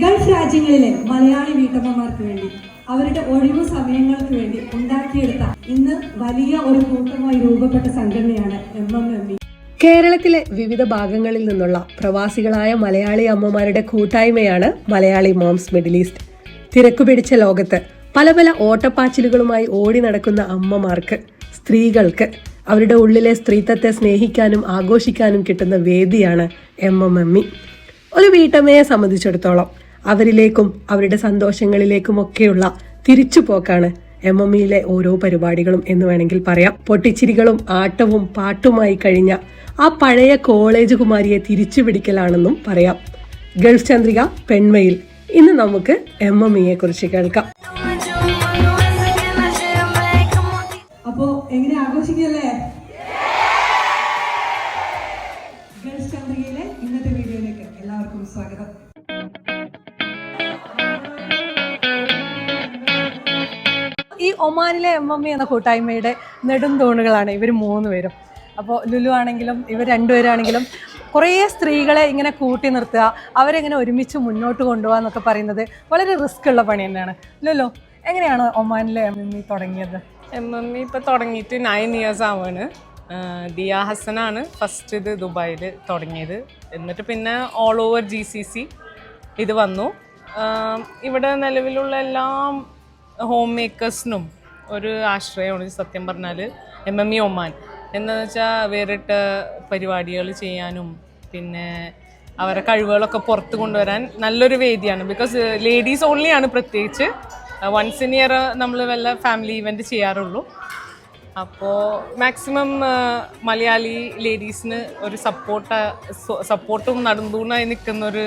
Gulf രാജ്യങ്ങളിലെ മലയാളി വീട്ടമ്മമാർക്ക് വേണ്ടി അവരുടെ ഒഴിവു സമയങ്ങൾക്ക് വേണ്ടി ഉണ്ടാക്കിയെടുത്ത ഇന്ന് വലിയ ഒരു കൂട്ടമായി രൂപപ്പെട്ട സംഘടനയാണ് എം എം എം കേരളത്തിലെ വിവിധ ഭാഗങ്ങളിൽ നിന്നുള്ള പ്രവാസികളായ മലയാളി അമ്മമാരുടെ കൂട്ടായ്മയാണ് മലയാളി മോംസ് മിഡിൽ ഈസ്റ്റ്. തിരക്കു പിടിച്ച ലോകത്ത് പല പല ഓട്ടപ്പാച്ചിലുകളുമായി ഓടി നടക്കുന്ന അമ്മമാർക്ക് സ്ത്രീകൾക്ക് അവരുടെ ഉള്ളിലെ സ്ത്രീത്വത്തെ സ്നേഹിക്കാനും ആഘോഷിക്കാനും കിട്ടുന്ന വേദിയാണ് എം എം എം ഇ ഒരു വീട്ടമ്മയെ സംബന്ധിച്ചിടത്തോളം അവരിലേക്കും അവരുടെ സന്തോഷങ്ങളിലേക്കും സന്തോഷങ്ങളിലേക്കുമൊക്കെയുള്ള തിരിച്ചുപോക്കാണ് എം എം ഇയിലെ ഓരോ പരിപാടികളും എന്ന് വേണമെങ്കിൽ പറയാം. പൊട്ടിച്ചിരികളും ആട്ടവും പാട്ടുമായി കഴിഞ്ഞ ആ പഴയ കോളേജ് കുമാരിയെ തിരിച്ചു പിടിക്കലാണെന്നും പറയാം. ഗൾഫ് ചന്ദ്രിക പെൺമയിൽ. ഇന്ന് നമുക്ക് എം എം ഇയെ കുറിച്ച് കേൾക്കാം. അപ്പോ എങ്ങനെ ഈ ഒമാനിലെ എം എം എന്ന കൂട്ടായ്മയുടെ നെടുംതൂണുകളാണ് ഇവർ മൂന്ന് പേരും. അപ്പോൾ ലുലു ആണെങ്കിലും ഇവർ രണ്ടുപേരാണെങ്കിലും കുറേ സ്ത്രീകളെ ഇങ്ങനെ കൂട്ടി നിർത്തുക അവരെങ്ങനെ ഒരുമിച്ച് മുന്നോട്ട് കൊണ്ടുപോകുക എന്നൊക്കെ പറയുന്നത് വളരെ റിസ്ക് ഉള്ള പണി തന്നെയാണ്. ലുലു എങ്ങനെയാണ് ഒമാനിലെ എം എം ഇ തുടങ്ങിയത്? എം എം ഇ ഇപ്പോൾ തുടങ്ങിയിട്ട് നയൻ ഇയേഴ്സ് ആവാണ്. ദിയ ഹസനാണ് ഫസ്റ്റ് ഇത് ദുബായിൽ തുടങ്ങിയത്. എന്നിട്ട് പിന്നെ all over G C C ഇത് വന്നു. ഇവിടെ നിലവിലുള്ള എല്ലാ ഹോം മേക്കേഴ്സിനും ഒരു ആശ്രയമാണ് സത്യം പറഞ്ഞാൽ എം എം ഇ ഒമാൻ. എന്താണെന്ന് വെച്ചാൽ വേറിട്ട പരിപാടികൾ ചെയ്യാനും പിന്നെ അവരെ കഴിവുകളൊക്കെ പുറത്ത് കൊണ്ടുവരാൻ നല്ലൊരു വേദിയാണ്. ബിക്കോസ് ലേഡീസ് ഓൺലിയാണ് പ്രത്യേകിച്ച്. വൺസ് ഇൻ ഇയർ നമ്മൾ വല്ല ഫാമിലി ഇവന്റ് ചെയ്യാറുള്ളൂ. അപ്പോൾ മാക്സിമം മലയാളി ലേഡീസിന് ഒരു സപ്പോർട്ട് സപ്പോർട്ടും നടന്നൂണായി നിൽക്കുന്ന ഒരു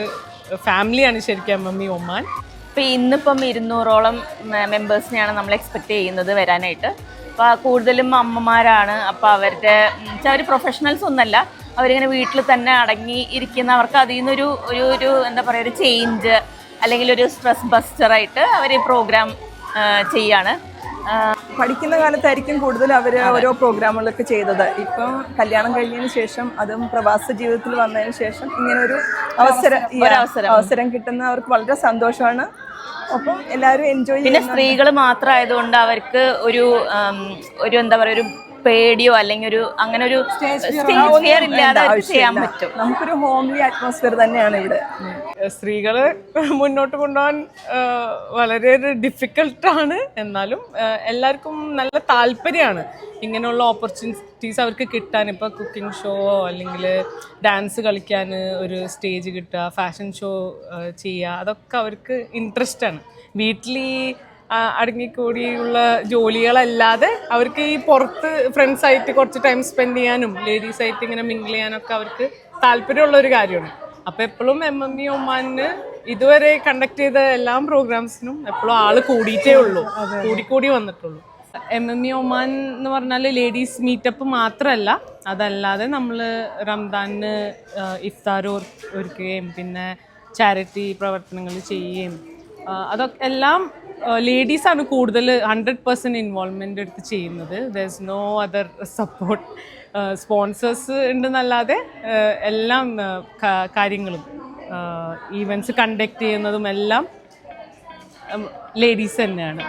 ഫാമിലിയാണ് ശരിക്കും എം എം ഇ ഒമാൻ. ഇപ്പം ഇന്നിപ്പം ഇരുന്നൂറോളം മെമ്പേഴ്സിനെയാണ് നമ്മൾ എക്സ്പെക്റ്റ് ചെയ്യുന്നത് വരാനായിട്ട്. അപ്പോൾ കൂടുതലും അമ്മമാരാണ്. അപ്പോൾ അവരുടെ അവർ പ്രൊഫഷണൽസ് ഒന്നല്ല. അവരിങ്ങനെ വീട്ടിൽ തന്നെ അടങ്ങി ഇരിക്കുന്ന അവർക്ക് അതിൽ നിന്നൊരു ഒരു ഒരു എന്താ പറയുക ഒരു ചേഞ്ച് അല്ലെങ്കിൽ ഒരു സ്ട്രെസ് ബസ്റ്ററായിട്ട് അവർ പ്രോഗ്രാം ചെയ്യാണ്. പഠിക്കുന്ന കാലത്തായിരിക്കും കൂടുതൽ അവർ ഓരോ പ്രോഗ്രാമുകളൊക്കെ ചെയ്തത്. ഇപ്പം കല്യാണം കഴിഞ്ഞതിന് ശേഷം അതും പ്രവാസ ജീവിതത്തിൽ വന്നതിന് ശേഷം ഇങ്ങനൊരു ഒരു അവസരം. അവസരം കിട്ടുന്ന അവർക്ക് വളരെ സന്തോഷമാണ്. അപ്പം എല്ലാവരും എൻജോയ് പിന്നെ സ്ത്രീകൾ മാത്രമായതുകൊണ്ട് അവർക്ക് ഒരു ഒരു എന്താ പറയുക ഒരു പേടിയോ അല്ലെങ്കിൽ ഒരു അങ്ങനെ ഒരു സ്റ്റേജ് ഫിയർ ഇല്ലാതെ അവർക്ക് ചെയ്യാൻ പറ്റും. നമുക്കൊരു ഹോംലി അറ്റ്മോസ്ഫിയർ തന്നെയാണ് ഇവിടെ. സ്ത്രീകൾ മുന്നോട്ട് കൊണ്ടുപോകാൻ വളരെ ഡിഫിക്കൽട്ടാണ് എന്നാലും എല്ലാവർക്കും നല്ല താല്പര്യമാണ് ഇങ്ങനെയുള്ള ഓപ്പർച്യൂണിറ്റീസ് അവർക്ക് കിട്ടാൻ. ഇപ്പോൾ കുക്കിംഗ് ഷോ അല്ലെങ്കിൽ ഡാൻസ് കളിക്കാൻ ഒരു സ്റ്റേജ് കിട്ടുക ഫാഷൻ ഷോ ചെയ്യുക അതൊക്കെ അവർക്ക് ഇൻട്രസ്റ്റ് ആണ്. വീട്ടിൽ അടങ്ങിക്കൂടിയുള്ള ജോലികളല്ലാതെ അവർക്ക് ഈ പുറത്ത് ഫ്രണ്ട്സായിട്ട് കുറച്ച് ടൈം സ്പെൻഡ് ചെയ്യാനും ലേഡീസായിട്ട് ഇങ്ങനെ മിങ്കിൾ ചെയ്യാനൊക്കെ അവർക്ക് താല്പര്യമുള്ള ഒരു കാര്യമാണ്. അപ്പോൾ എപ്പോഴും എം എം ഇ ഒമാനിന് ഇതുവരെ കണ്ടക്ട് ചെയ്ത എല്ലാ പ്രോഗ്രാംസിനും എപ്പോഴും ആൾ കൂടിയിട്ടേ ഉള്ളൂ. കൂടിക്കൂടി വന്നിട്ടുള്ളൂ. എം എം ഇ ഒമാൻ എന്ന് പറഞ്ഞാൽ ലേഡീസ് മീറ്റപ്പ് മാത്രമല്ല അതല്ലാതെ നമ്മൾ റംദാനിന് ഇഫ്താർ ഒരുക്കുകയും പിന്നെ ചാരിറ്റി പ്രവർത്തനങ്ങൾ ചെയ്യുകയും അതൊക്കെ എല്ലാം ലേഡീസാണ് കൂടുതൽ ഹൺഡ്രഡ് പെർസെന്റ് ഇൻവോൾവ്മെന്റ് എടുത്ത് ചെയ്യുന്നത്. There is no other support sponsors ഉണ്ടെന്നല്ലാതെ എല്ലാം കാര്യങ്ങളും ഈവൻസ് കണ്ടക്ട് ചെയ്യുന്നതും എല്ലാം ലേഡീസ് തന്നെയാണ്.